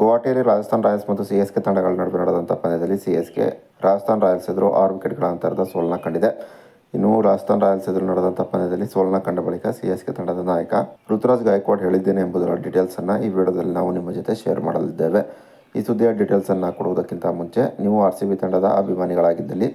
ಗುವಾಹಟಿಯಲ್ಲಿ ರಾಜಸ್ಥಾನ್ ರಾಯಲ್ಸ್ ಮತ್ತು C S K ತಂಡಗಳ ನಡುವೆ ನಡೆದಂಥ ಪಂದ್ಯದಲ್ಲಿ C S K, Rajasthan Royals ಎದುರು ಆರು ವಿಕೆಟ್ಗಳ ಅಂತರದ ಸೋಲನ್ನ ಕಂಡಿದೆ. ಇನ್ನು ರಾಜಸ್ಥಾನ್ ರಾಯಲ್ಸ್ ಎದುರು ನಡೆದಂಥ ಪಂದ್ಯದಲ್ಲಿ ಸೋಲನ್ನ ಕಂಡ ಬಳಿಕ ಸಿ ಎಸ್ ಕೆ ತಂಡದ ನಾಯಕ ಋತುರಾಜ್ ಗಾಯಕ್ವಾಡ್ ಹೇಳಿದ್ದೇನೆ ಎಂಬುದರ ಡೀಟೇಲ್ಸನ್ನು ಈ ವಿಡಿಯೋದಲ್ಲಿ ನಾವು ನಿಮ್ಮ ಜೊತೆ ಶೇರ್ ಮಾಡಲಿದ್ದೇವೆ. ಈ ಸುದ್ದಿಯ ಡೀಟೇಲ್ಸನ್ನು ಕೊಡುವುದಕ್ಕಿಂತ ಮುಂಚೆ ನೀವು ಆರ್ ಸಿ ಬಿ ತಂಡದ ಅಭಿಮಾನಿಗಳಾಗಿದ್ದಲ್ಲಿ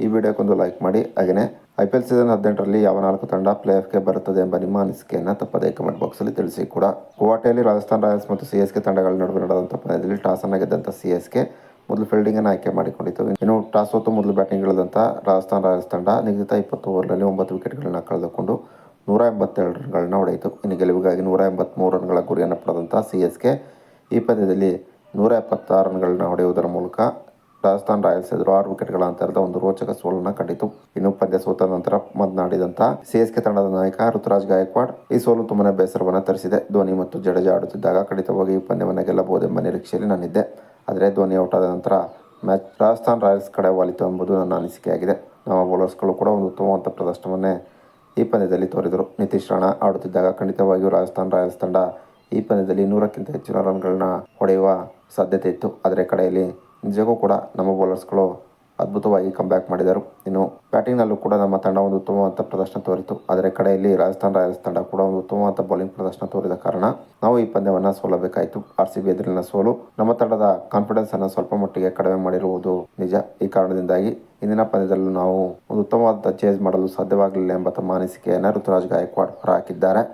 ಈ ವಿಡಿಯೋಕ್ಕೊಂದು ಲೈಕ್ ಮಾಡಿ ಹಾಗೆಯೇ ಐ ಪಿ ಎಲ್ ಸೀಸನ್ ಹದಿನೆಂಟರಲ್ಲಿ ಯಾವ ನಾಲ್ಕು ತಂಡ ಪ್ಲೇ ಆಫ್ಗೆ ಬರುತ್ತದೆ ಎಂಬ ನಿಮ್ಮ ಅನಿಸಿಕೆಯನ್ನು ತಪ್ಪದೇ ಕಮೆಂಟ್ ಬಾಕ್ಸಲ್ಲಿ ತಿಳಿಸಿ ಕೂಡ. ಗುವಾಹಟಿಯಲ್ಲಿ ರಾಜಸ್ಥಾನ್ ರಾಯಲ್ಸ್ ಮತ್ತು ಸಿ ಎಸ್ ಕೆ ತಂಡಗಳ ನಡುವೆ ನಡೆದಂಥ ಪಂದ್ಯದಲ್ಲಿ ಟಾಸನ್ನು ಗೆದ್ದಂಥ ಸಿ ಎಸ್ ಕೆ ಮೊದಲು ಫೀಲ್ಡಿಂಗನ್ನು ಆಯ್ಕೆ ಮಾಡಿಕೊಂಡಿತು ಇನ್ನು ಟಾಸ್ ಹೊತ್ತು ಮೊದಲು ಬ್ಯಾಟಿಂಗ್ ಇಳಿದಂಥ ರಾಜಸ್ಥಾನ್ ರಾಯಲ್ಸ್ ತಂಡ ನಿಗದಿತ ಇಪ್ಪತ್ತು ಓವರ್ನಲ್ಲಿ ಒಂಬತ್ತು ವಿಕೆಟ್ಗಳನ್ನು ಕಳೆದುಕೊಂಡು ನೂರ ಎಂಬತ್ತೆರಡು ರನ್ಗಳನ್ನ ಹೊಡೆಯಿತು. ಇನ್ನು ಗೆಲುವಿಗಾಗಿ ನೂರ ಎಂಬತ್ತ್ಮೂರು ರನ್ಗಳ ಗುರಿಯನ್ನು ಪಡೆದಂಥ ಸಿ ಎಸ್ ಕೆ ಈ ಪಂದ್ಯದಲ್ಲಿ ನೂರ ಎಪ್ಪತ್ತಾರು ರನ್ಗಳನ್ನು ಹೊಡೆಯುವುದರ ಮೂಲಕ ರಾಜಸ್ಥಾನ್ ರಾಯಲ್ಸ್ ಎದುರು ಆರು ವಿಕೆಟ್ಗಳ ಅಂತರದ ಒಂದು ರೋಚಕ ಸೋಲನ್ನ ಕಂಡಿತು. ಇನ್ನು ಪಂದ್ಯ ಸೋತ ನಂತರ ಮಾತನಾಡಿದಂತ ಸಿಎಸ್ಕೆ ತಂಡದ ನಾಯಕ ಋತುರಾಜ್ ಗಾಯಕ್ವಾಡ್ ಈ ಸೋಲು ತುಂಬಾನೇ ಬೇಸರವನ್ನ ತರಿಸಿದೆ. ಧೋನಿ ಮತ್ತು ಜಡೇಜಾ ಆಡುತ್ತಿದ್ದಾಗ ಖಂಡಿತವಾಗಿ ಈ ಪಂದ್ಯವನ್ನು ಗೆಲ್ಲಬಹುದೆಂಬ ನಿರೀಕ್ಷೆಯಲ್ಲಿ ನಾನಿದ್ದೆ ಆದರೆ ಧೋನಿ ಔಟ್ ಆದ ನಂತರ ಮ್ಯಾಚ್ ರಾಜಸ್ಥಾನ್ ರಾಯಲ್ಸ್ ಕಡೆ ವಾಲಿತು ಎಂಬುದು ನನ್ನ ಅನಿಸಿಕೆಯಾಗಿದೆ. ನಮ್ಮ ಬೌಲರ್ಸ್ಗಳು ಕೂಡ ಒಂದು ಉತ್ತಮವಂತ ಪ್ರದರ್ಶನವನ್ನೇ ಈ ಪಂದ್ಯದಲ್ಲಿ ತೋರಿದರು. ನಿತೀಶ್ ರಾಣಾ ಆಡುತ್ತಿದ್ದಾಗ ಖಂಡಿತವಾಗಿಯೂ ರಾಜಸ್ಥಾನ್ ರಾಯಲ್ಸ್ ತಂಡ ಈ ಪಂದ್ಯದಲ್ಲಿ ನೂರಕ್ಕಿಂತ ಹೆಚ್ಚಿನ ರನ್ಗಳನ್ನ ಹೊಡೆಯುವ ಸಾಧ್ಯತೆ ಇತ್ತು. ಆದರೆ ಕಡೆಯಲ್ಲಿ ನಿಜಕ್ಕೂ ಕೂಡ ನಮ್ಮ ಬೌಲರ್ಸ್ಗಳು ಅದ್ಭುತವಾಗಿ ಕಂಬ್ಯಾಕ್ ಮಾಡಿದರು. ಇನ್ನು ಬ್ಯಾಟಿಂಗ್ನಲ್ಲೂ ಕೂಡ ನಮ್ಮ ತಂಡ ಒಂದು ಉತ್ತಮವಾದ ಪ್ರದರ್ಶನ ತೋರಿತು. ಆದರೆ ಕಡೆಯಲ್ಲಿ ರಾಜಸ್ಥಾನ್ ರಾಯಲ್ಸ್ ತಂಡ ಕೂಡ ಒಂದು ಉತ್ತಮವಾದ ಬೌಲಿಂಗ್ ಪ್ರದರ್ಶನ ತೋರಿದ ಕಾರಣ ನಾವು ಈ ಪಂದ್ಯವನ್ನು ಸೋಲಬೇಕಾಯಿತು. ಆರ್ ಸಿ ಬಿ ಎದುರಿನ ಸೋಲು ನಮ್ಮ ತಂಡದ ಕಾನ್ಫಿಡೆನ್ಸ್ ಅನ್ನು ಸ್ವಲ್ಪ ಮಟ್ಟಿಗೆ ಕಡಿಮೆ ಮಾಡಿರುವುದು ನಿಜ. ಈ ಕಾರಣದಿಂದಾಗಿ ಇಂದಿನ ಪಂದ್ಯದಲ್ಲೂ ನಾವು ಒಂದು ಉತ್ತಮವಾದ ಚೇಸ್ ಮಾಡಲು ಸಾಧ್ಯವಾಗಲಿಲ್ಲ ಎಂಬ ತಮ್ಮ ಅನಿಸಿಕೆಯನ್ನು ಋತುರಾಜ್ ಗಾಯಕ್ವಾಡ್ ಹೊರಹಾಕಿದ್ದಾರೆ